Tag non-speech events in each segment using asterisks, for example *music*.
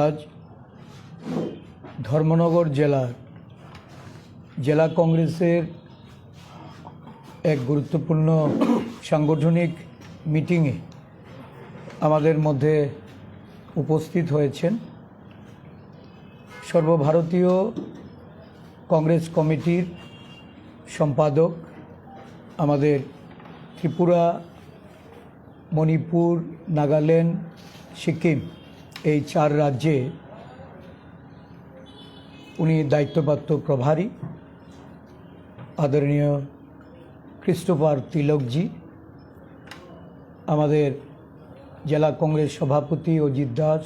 আজ ধর্মনগর জেলার জেলা কংগ্রেসের এক গুরুত্বপূর্ণ সাংগঠনিক মিটিংয়ে আমাদের মধ্যে উপস্থিত হয়েছেন সর্বভারতীয় কংগ্রেস কমিটির সম্পাদক আমাদের ত্রিপুরা, মণিপুর, নাগাল্যান্ড, সিকিম। এই চার রাজ্যে উনি দায়িত্বপ্রাপ্ত প্রভারী, আদরণীয় ক্রিস্টোফার তিলকজি, আমাদের জেলা কংগ্রেস সভাপতি অজিত দাস,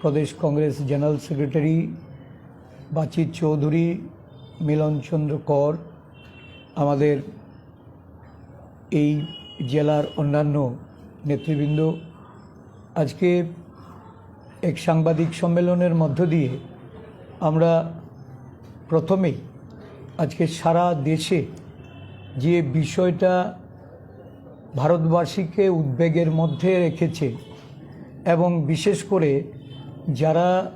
প্রদেশ কংগ্রেস জেনারেল সেক্রেটারি বাচিত চৌধুরী মিলনচন্দ্র কর, আমাদের এই জেলার অন্যান্য নেতৃবৃন্দ। আজকে এক সাংবাদিক সম্মেলনের মধ্য দিয়ে আমরা প্রথমেই আজকে সারা দেশে যে বিষয়টা ভারতবাসীকে উদ্বেগের মধ্যে রেখেছে এবং বিশেষ করে যারা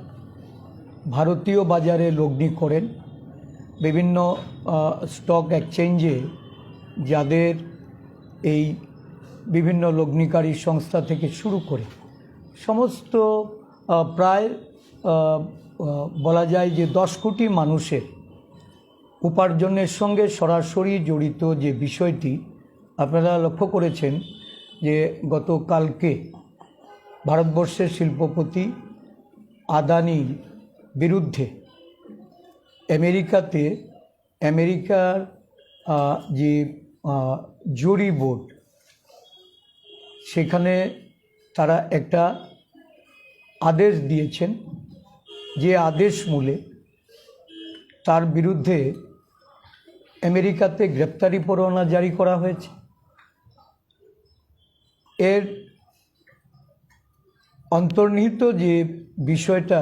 ভারতীয় বাজারে লগ্নি করেন, বিভিন্ন স্টক এক্সচেঞ্জে যাদের এই বিভিন্ন লগ্নিকারী সংস্থা থেকে শুরু করে সমস্ত প্রায় বলা যায় যে দশ কোটি মানুষের উপার্জনের সঙ্গে সরাসরি জড়িত যে বিষয়টি, আপনারা লক্ষ্য করেছেন যে গতকালকে ভারতবর্ষের শিল্পপতি আদানির বিরুদ্ধে আমেরিকাতে আমেরিকার যে জুরি বোর্ড, সেখানে তারা একটা আদেশ দিয়েছেন যে আদেশ মূলে তার বিরুদ্ধে আমেরিকাতে গ্রেপ্তারি পরোয়ানা জারি করা হয়েছে। এর অন্তর্নিহিত যে বিষয়টা,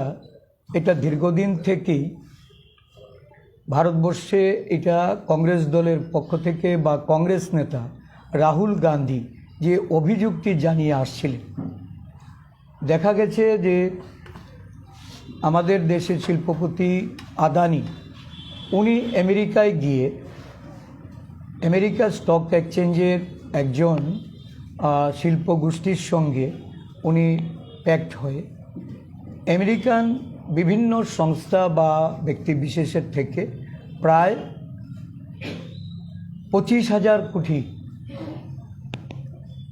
এটা দীর্ঘদিন থেকেই ভারতবর্ষে এটা কংগ্রেস দলের পক্ষ থেকে বা কংগ্রেস নেতা রাহুল গান্ধী যে অভিযুক্তি জানিয়ে আসছিলেন। দেখা গেছে যে আমাদের দেশের শিল্পপতি আদানি, উনি আমেরিকায় গিয়ে আমেরিকা স্টক এক্সচেঞ্জের একজন শিল্প গোষ্ঠীর সঙ্গে উনি প্যাক্ট হয়ে আমেরিকান বিভিন্ন সংস্থা বা ব্যক্তি বিশেষের থেকে প্রায় পঁচিশ হাজার কোটি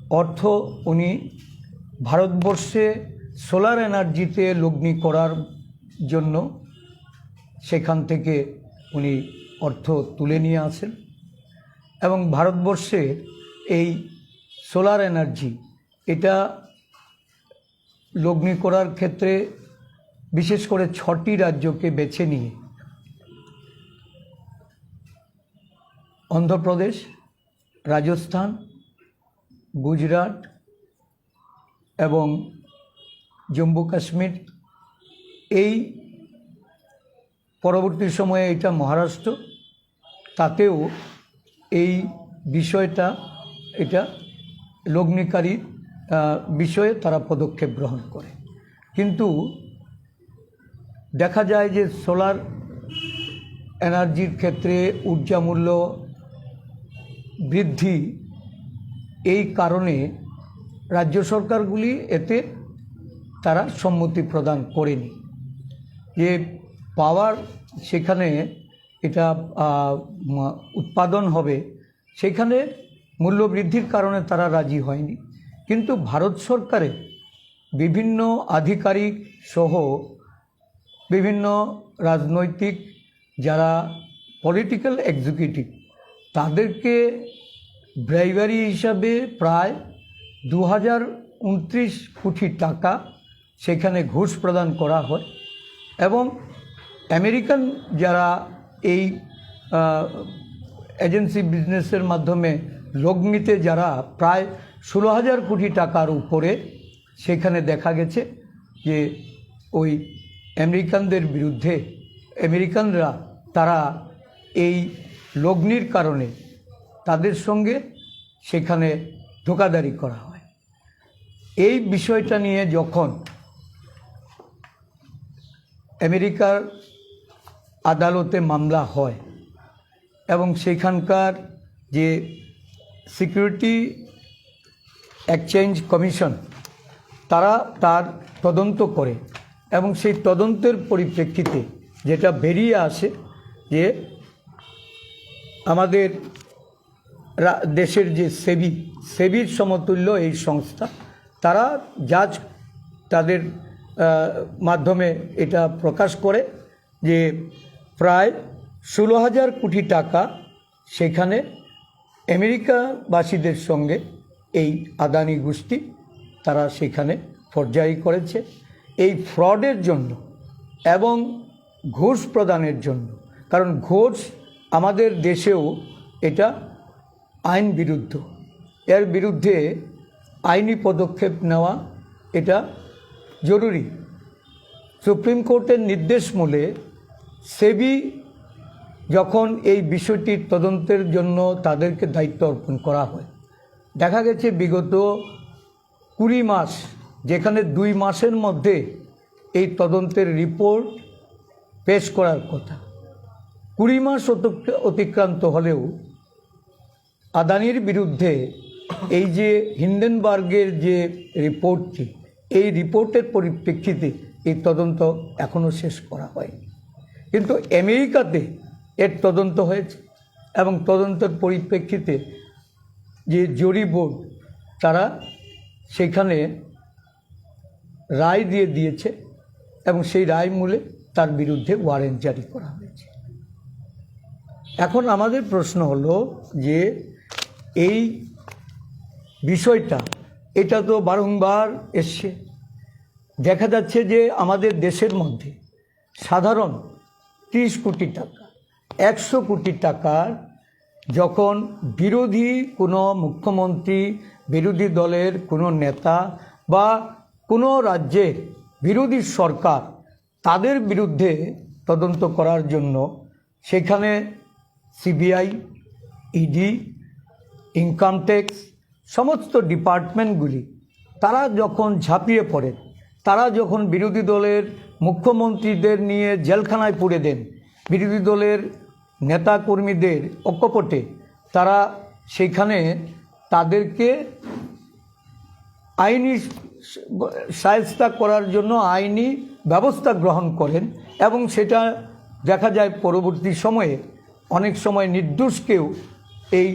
অর্থ উনি ভারতবর্ষে সোলার এনার্জিতে লগ্নি করার জন্য সেখান থেকে উনি অর্থ তুলে নিয়ে আসেন এবং ভারতবর্ষে এই সোলার এনার্জি এটা লগ্নি করার ক্ষেত্রে বিশেষ করে ছটি রাজ্যকে বেছে নিয়ে, অন্ধ্রপ্রদেশ, রাজস্থান, গুজরাট এবং জম্মু কাশ্মীর, এই পরবর্তী সময়ে এটা মহারাষ্ট্র, তাতেও এই বিষয়টা, এটা লগ্নিকারী বিষয়ে তারা পদক্ষেপ গ্রহণ করে। কিন্তু দেখা যায় যে সোলার এনার্জির ক্ষেত্রে ঊর্জা মূল্য বৃদ্ধি এই কারণে রাজ্য সরকারগুলি এতে তারা সম্মতি প্রদান করেনি। যে পাওয়ার সেখানে এটা উৎপাদন হবে, সেখানে মূল্য বৃদ্ধির কারণে তারা রাজি হয়নি। কিন্তু ভারত সরকারের বিভিন্ন আধিকারিক সহ বিভিন্ন রাজনৈতিক যারা পলিটিক্যাল এক্সিকিউটিভ তাদেরকে ব্রাইভারি হিসাবে প্রায় দু হাজার উনত্রিশ কোটি টাকা সেখানে ঘুষ প্রদান করা হয় এবং আমেরিকান যারা এই এজেন্সি বিজনেসের মাধ্যমে লগ্নিতে যারা প্রায় ষোলো হাজার কোটি টাকার উপরে সেখানে দেখা গেছে যে ওই আমেরিকানদের বিরুদ্ধে, আমেরিকানরা তারা এই লগ্নির কারণে তাদের সঙ্গে সেখানে ধোকাদারি করা হয়। এই বিষয়টা নিয়ে যখন আমেরিকার আদালতে মামলা হয় এবং সেখানকার যে সিকিউরিটি এক্সচেঞ্জ কমিশন, তারা তার তদন্ত করে এবং সেই তদন্তের পরিপ্রেক্ষিতে যেটা বেরিয়ে আসে যে আমাদের দেশের যে সেবি, সেবির সমতুল্য এই সংস্থা তারা জাজ তাদের মাধ্যমে এটা প্রকাশ করে যে প্রায় ষোলো হাজার কোটি টাকা সেখানে আমেরিকাবাসীদের সঙ্গে এই আদানি গোষ্ঠী তারা সেখানে ফরজাই করেছে। এই ফ্রডের জন্য এবং ঘুষ প্রদানের জন্য, কারণ ঘুষ আমাদের দেশেও এটা আইন বিরুদ্ধ। এর বিরুদ্ধে আইনি পদক্ষেপ নেওয়া এটা জরুরি। সুপ্রিম কোর্টের নির্দেশ মূলে সেবি যখন এই বিষয়টির তদন্তের জন্য তাদেরকে দায়িত্ব অর্পণ করা হয়। দেখা গেছে বিগত কুড়ি মাস, যেখানে দুই মাসের মধ্যে এই তদন্তের রিপোর্ট পেশ করার কথা। কুড়ি মাস অতিক্রান্ত হলেও আদানির বিরুদ্ধে এই যে হিন্ডেনবার্গের যে রিপোর্টটি এই রিপোর্টের পরিপ্রেক্ষিতে এই তদন্ত এখনও শেষ করা হয়নি। কিন্তু আমেরিকাতে এর তদন্ত হয়েছে এবং তদন্তের পরিপ্রেক্ষিতে যে জরি বোর্ড, তারা সেখানে রায় দিয়ে দিয়েছে এবং সেই রায় মূলে তার বিরুদ্ধে ওয়ারেন্ট জারি করা হয়েছে। এখন আমাদের প্রশ্ন হলো যে এই বিষয়টা, এটা তো বারংবার এসছে। দেখা যাচ্ছে যে আমাদের দেশের মধ্যে সাধারণ ত্রিশ কোটি টাকা, একশো কোটি টাকার যখন বিরোধী কোনো মুখ্যমন্ত্রী, বিরোধী দলের কোনো নেতা বা কোনো রাজ্যের বিরোধী সরকার তাদের বিরুদ্ধে তদন্ত করার জন্য সেখানে সিবিআই, ইডি, ইনকাম ট্যাক্স সমস্ত ডিপার্টমেন্টগুলি, তারা যখন ঝাঁপিয়ে পড়েন তারা যখন বিরোধী দলের মুখ্যমন্ত্রীদের নিয়ে জেলখানায় পুড়ে দেন, বিরোধী দলের নেতাকর্মীদের অকপটে, তারা সেখানে তাদেরকে আইনি সায়স্তা করার জন্য আইনি ব্যবস্থা গ্রহণ করেন এবং সেটা দেখা যায় পরবর্তী সময়ে, অনেক সময় নির্দোষকেও এই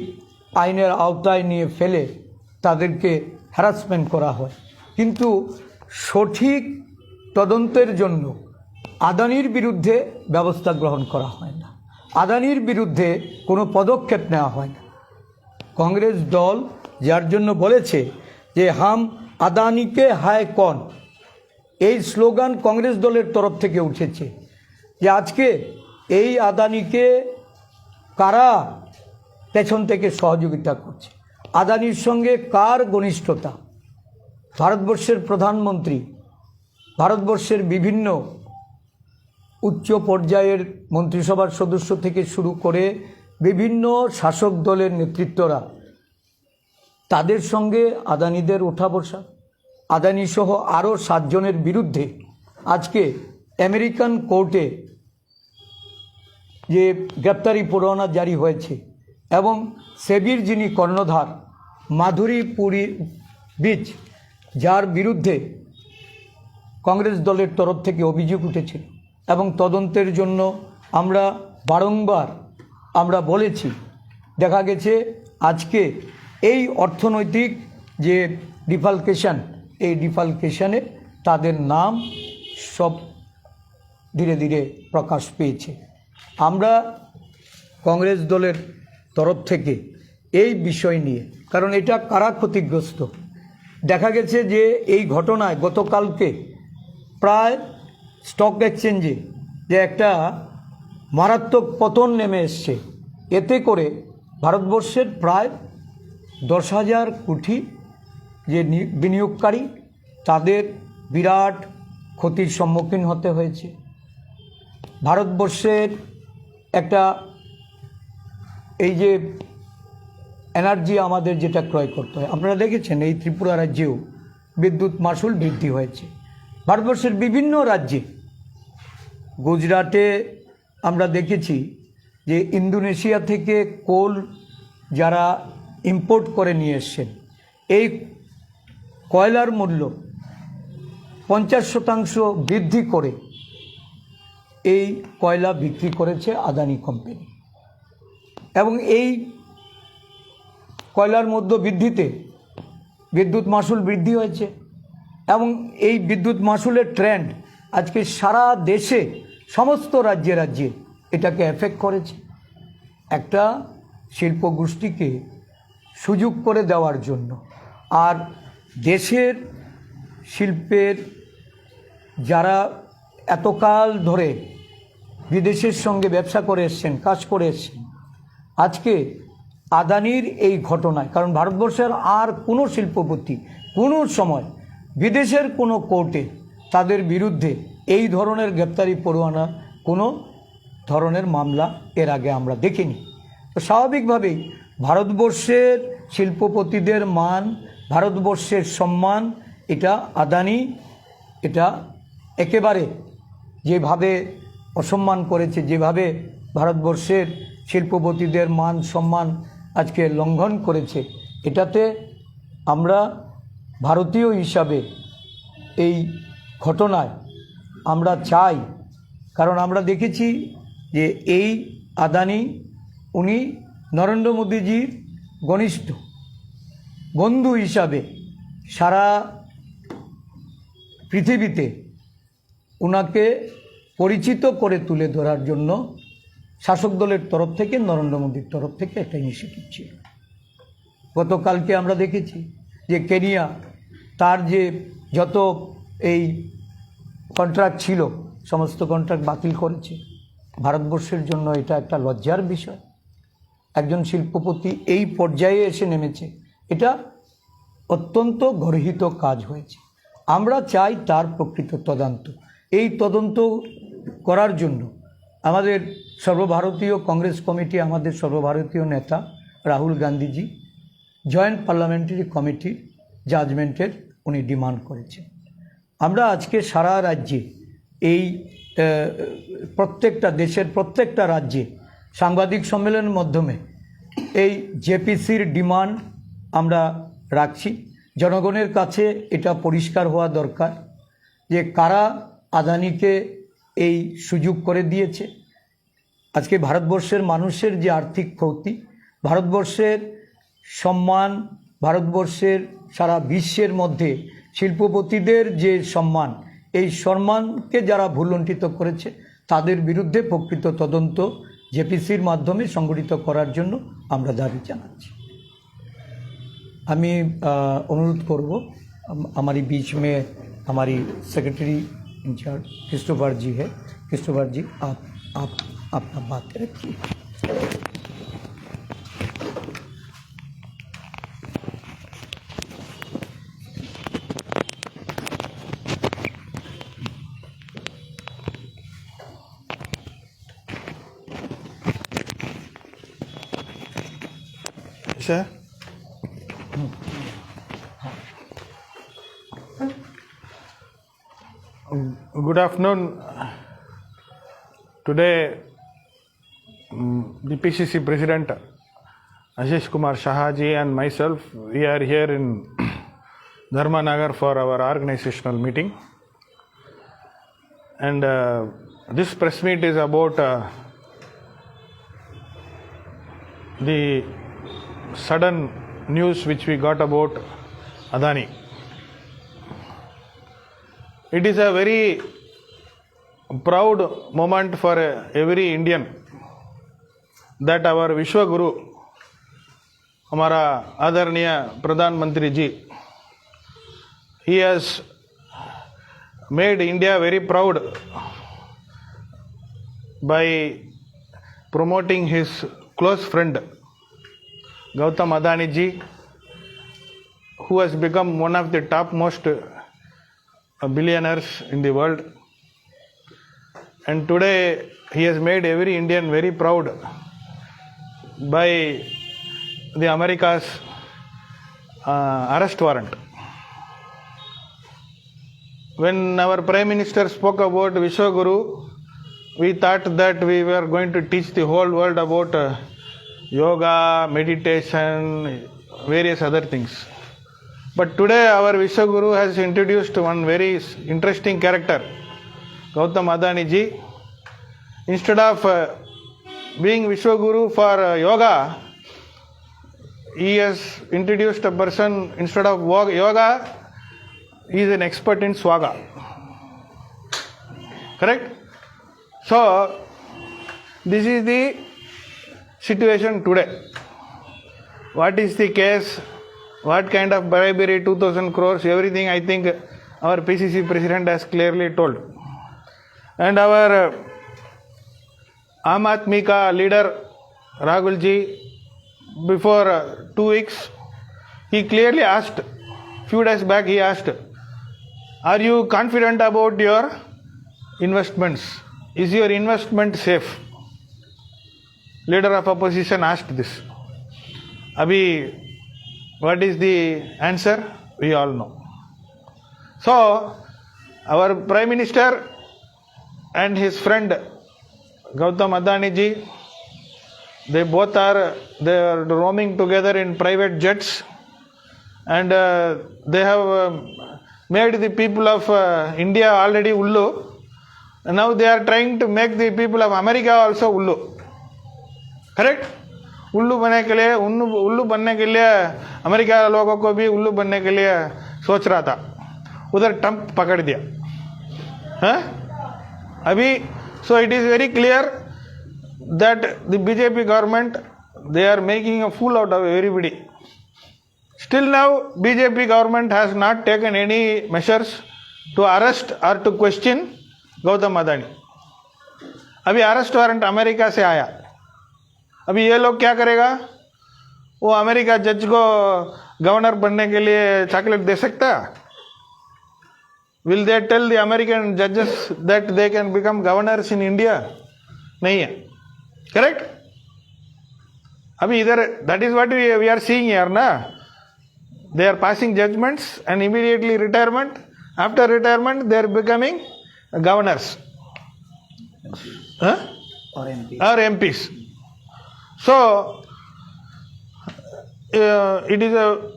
আইনের আওতায় নিয়ে ফেলে। তাদেরকে হ্যারাসমেন্ট করা হয়। কিন্তু সঠিক তদন্তের জন্য আদানির বিরুদ্ধে ব্যবস্থা গ্রহণ করা হয় না। আদানির বিরুদ্ধে কোনো পদক্ষেপ নেওয়া হয় না। কংগ্রেস দল যার জন্য বলেছে যে, হাম আদানিকে হায় কন। এই স্লোগান কংগ্রেস দলের তরফ থেকে উঠেছে যে, আজকে এই আদানিকে কারা পেছন থেকে সহযোগিতা করছে? আদানির সঙ্গে কার ঘনিষ্ঠতা? ভারতবর্ষের প্রধানমন্ত্রী, ভারতবর্ষের বিভিন্ন উচ্চ পর্যায়ের মন্ত্রিসভার সদস্য থেকে শুরু করে বিভিন্ন শাসক দলের নেতৃত্বরা, তাদের সঙ্গে আদানিদের ওঠা বসা। আদানি সহ আরও সাতজনের বিরুদ্ধে আজকে আমেরিকান কোর্টে যে গ্রেপ্তারি পরোয়ানা জারি হয়েছে এবং সেবির যিনি কর্ণধার মাধুরী পুরী বীজ যার বিরুদ্ধে কংগ্রেস দলের তরফ থেকে অভিযোগ উঠেছিল এবং তদন্তের জন্য আমরা বারংবার আমরা বলেছি। দেখা গেছে আজকে এই অর্থনৈতিক যে ডিফালকেশন, এই ডিফালকেশনে তাদের নাম সব ধীরে ধীরে প্রকাশ পেয়েছে। আমরা কংগ্রেস দলের তরফ থেকে এই বিষয় নিয়ে কারণ এটা কারা ক্ষতিগ্রস্ত? দেখা গেছে যে এই ঘটনায় গতকালকে প্রায় স্টক এক্সচেঞ্জে যে একটা মারাত্মক পতন নেমে এসছে, এতে করে ভারতবর্ষের প্রায় দশ হাজার কোটি যে বিনিয়োগকারী, তাদের বিরাট ক্ষতির সম্মুখীন হতে হয়েছে। ভারতবর্ষের একটা এই যে এনার্জি আমাদের যেটা ক্রয় করতে হয়। আপনারা দেখেছেন এই ত্রিপুরা রাজ্যেও বিদ্যুৎ মাসুল বৃদ্ধি হয়েছে। ভারতবর্ষের বিভিন্ন রাজ্যে, গুজরাটে আমরা দেখেছি যে ইন্দোনেশিয়া থেকে কোল যারা ইম্পোর্ট করে নিয়ে এসছেন, এই কয়লার মূল্য পঞ্চাশ শতাংশ বৃদ্ধি করে এই কয়লা বিক্রি করেছে আদানি কোম্পানি। এবং এই কয়লার মধ্য বৃদ্ধিতে বিদ্যুৎ মাসুল বৃদ্ধি হয়েছে এবং এই বিদ্যুৎ মাসুলের ট্রেন্ড আজকে সারা দেশে, সমস্ত রাজ্যে রাজ্যে এটাকে এফেক্ট করেছে। একটা শিল্প গোষ্ঠীকে সুযোগ করে দেওয়ার জন্য। আর দেশের শিল্পের যারা এতকাল ধরে বিদেশের সঙ্গে ব্যবসা করে এসছেন, কাজ করে এসছেন, আজকে আদানির এই ঘটনায়, কারণ ভারতবর্ষের আর কোনো শিল্পপতি কোনো সময় বিদেশের কোনো কোর্টে তাদের বিরুদ্ধে এই ধরনের গ্রেপ্তারি পরোয়ানা কোনো ধরনের মামলা এর আগে আমরা দেখিনি। তো স্বাভাবিকভাবেই ভারতবর্ষের শিল্পপতিদের মান, ভারতবর্ষের সম্মান, এটা আদানি, এটা একেবারে যেভাবে অসম্মান করেছে, যেভাবে ভারতবর্ষের শিল্পপতিদের মান, সম্মান আজকে লঙ্ঘন করেছে। এটাতে আমরা ভারতীয় হিসাবে এই ঘটনায় আমরা চাই, কারণ আমরা দেখেছি যে এই আদানি, উনি নরেন্দ্র মোদীজির ঘনিষ্ঠ বন্ধু হিসাবে সারা পৃথিবীতে ওনাকে পরিচিত করে তুলে ধরার জন্য শাসক দলের তরফ থেকে, নরেন্দ্র মোদীর তরফ থেকে একটা ইনিশিয়েটিভ ছিল। গতকালকে আমরা দেখেছি যে কেনিয়া তার যে যত এই কন্ট্রাক্ট ছিল, সমস্ত কন্ট্রাক্ট বাতিল করেছে। ভারতবর্ষের জন্য এটা একটা লজ্জার বিষয়। একজন শিল্পপতি এই পর্যায়ে এসে নেমেছে। এটা অত্যন্ত গর্হিত কাজ হয়েছে। আমরা চাই তার প্রকৃত তদন্ত। এই তদন্ত করার জন্য আমাদের সর্বভারতীয় কংগ্রেস কমিটি আমাদের সর্বভারতীয় নেতা রাহুল গান্ধীজি, জয়েন্ট পার্লামেন্টারি কমিটির জাজমেন্টের উনি ডিমান্ড করেছেন। আমরা আজকে সারা রাজ্যে এই প্রত্যেকটা দেশের প্রত্যেকটা রাজ্যে সাংবাদিক সম্মেলনের মাধ্যমে এই জেপিসির ডিমান্ড আমরা রাখছি। জনগণের কাছে এটা পরিষ্কার হওয়া দরকার যে কারা আদানিকে এই সুযোগ করে দিয়েছে আজকে ভারতবর্ষের মানুষের যে আর্থিক ক্ষতি ভারতবর্ষের সম্মান ভারতবর্ষের সারা বিশ্বের মধ্যে শিল্পপতিদের যে সম্মান এই সম্মানকে যারা ভুলণ্ঠিত করেছে তাদের বিরুদ্ধে প্রকৃত তদন্ত জেপিসির মাধ্যমে সংগঠিত করার জন্য আমরা দাবি জানাচ্ছি আমি अ, अनुरोध करब हम- हमारी बीच में हमारी सेक्रेटरी इंचार्ज क्रिस्टोफर जी है क्रिस्टोफर जी आप आप अपना बात रखिए Sir? Good afternoon. Today, mm, the PCC President Ashish Kumar Shahaji and myself, we are here in *clears throat* Dharmanagar for our organizational meeting. And uh, this press meet is about uh, the sudden news which we got about Adani. It is a very proud moment for every Indian that our Vishwaguru, Amara Adarniya Pradhan Mantri ji, he has made India very proud by promoting his close friend Gautam Adani ji, who has become one of the topmost billionaires in the world. And today he has made every Indian very proud by the America's uh, arrest warrant. When our Prime Minister spoke about Vishwaguru, we thought that we were going to teach the whole world about uh, yoga, meditation, various other things. But today our Vishwaguru has introduced one very interesting character, Gautam Adani ji. Instead of uh, being Vishwaguru for uh, yoga, he has introduced a person instead of yoga, he is an expert in swaga. Correct? So, this is the situation today. What is the case? What kind of bribery? 2000 crores, everything I think our PCC president has clearly told. And our uh, Aam Aadmi ka leader Rahul ji, before uh, two weeks, he clearly asked, few days back he asked, are you confident about your investments? Is your investment safe? Leader of opposition asked this. Abhi, what is the answer? We all know. So, our Prime Minister and his friend Gautam Adani ji, they both are they are roaming together in private jets, and uh, they have um, made the people of uh, India already ullu. Now they are trying to make the people of America also ullu. Correct उल्लू बनने के लिए उल्लू उल्लू बनने के लिए America लोगों को भी उल्लू बनने के लिए सोच रहा था उधर ट्रंप पकड़ दिया हाँ अभी so it is very clear that the BJP government they are making a fool out of everybody Still now, BJP government has not taken any measures to arrest or to question Gautam Adani अभी arrest warrant America से आया। अभी ये लोग क्या करेगा? वो America जज को गवर्नर बनने के लिए चॉकलेट दे सकता? will they tell the American judges that they can become governors in India? Nahi Correct? I mean, that is what we, we are seeing here, na? They are passing judgments and immediately retirement. After retirement, they are becoming governors. MPs. Huh? Or MPs. Or MPs. So, uh, it is a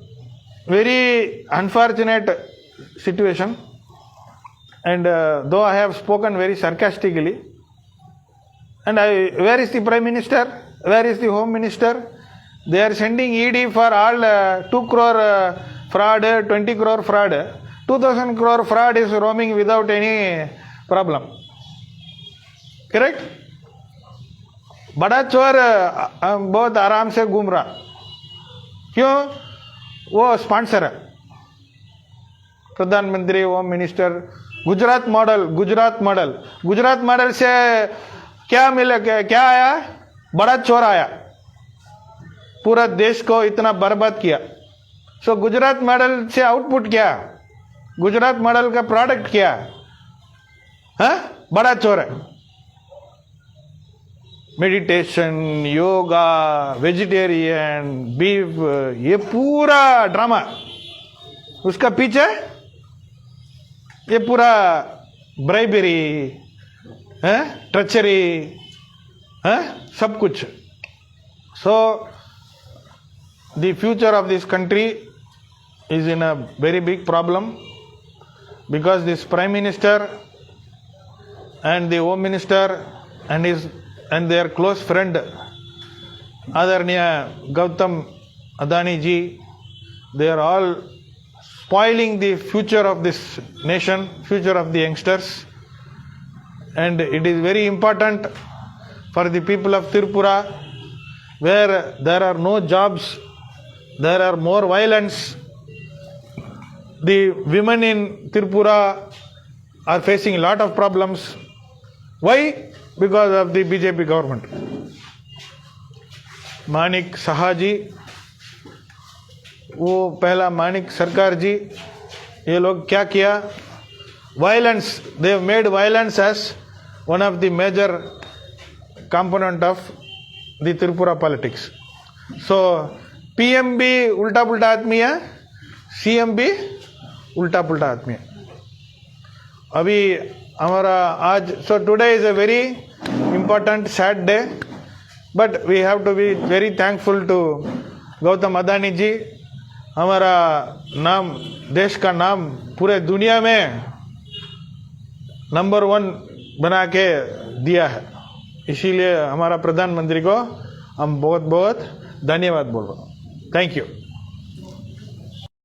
very unfortunate situation. And uh, though i have spoken very sarcastically and I, where is the prime minister where is the home minister they are sending ed for all uh, 2 crore uh, fraud uh, 20 crore fraud 2000 crore fraud is roaming without any problem correct बड़ा चोर अ, अ, बहुत आराम से घूम रहा क्यों वो sponsor है प्रधानमंत्री home minister Gujarat model Gujarat model. Gujarat model से क्या मिला क्या, आया? बड़ा चोर आया। पूरा देश को इतना बर्बाद किया। सो गुजरात मॉडल से आउटपुट क्या? गुजरात मॉडल का प्रोडक्ट क्या? है? बड़ा चोर है। मेडिटेशन योगा वेजिटेरियन बीफ ये पूरा ड्रामा उसका पीछे ये पूरा ब्राइबेरी ट्रचरी है, सब कुछ। So the future of this country is in a very big problem because this prime minister and the home minister and is and their close friend आदरणीय Gautam Adani ji they are all spoiling the future of this nation, future of the youngsters. And it is very important for the people of Tirupura, where there are no jobs, there are more violence. The women in Tirupura are facing a lot of problems. Why? Because of the BJP government. Manik Sahaji वो पहला मानिक सरकार जी, ये लोग क्या किया violence they made violence as one of the major component of the Tripura politics. So PM भी उल्टा पुल्टा आदमी है सीएम भी उल्टा पुल्टा आदमी है अभी हमारा आज so today is a very important, sad day, but we have to be very thankful to Gautam Adani ji हमारा नाम, देश का नाम पूरे दुनिया में नंबर वन बना के दिया है। इसीलिए हमारा प्रधानमंत्री को हम बहुत बहुत धन्यवाद बोल रहा हूँ। Thank you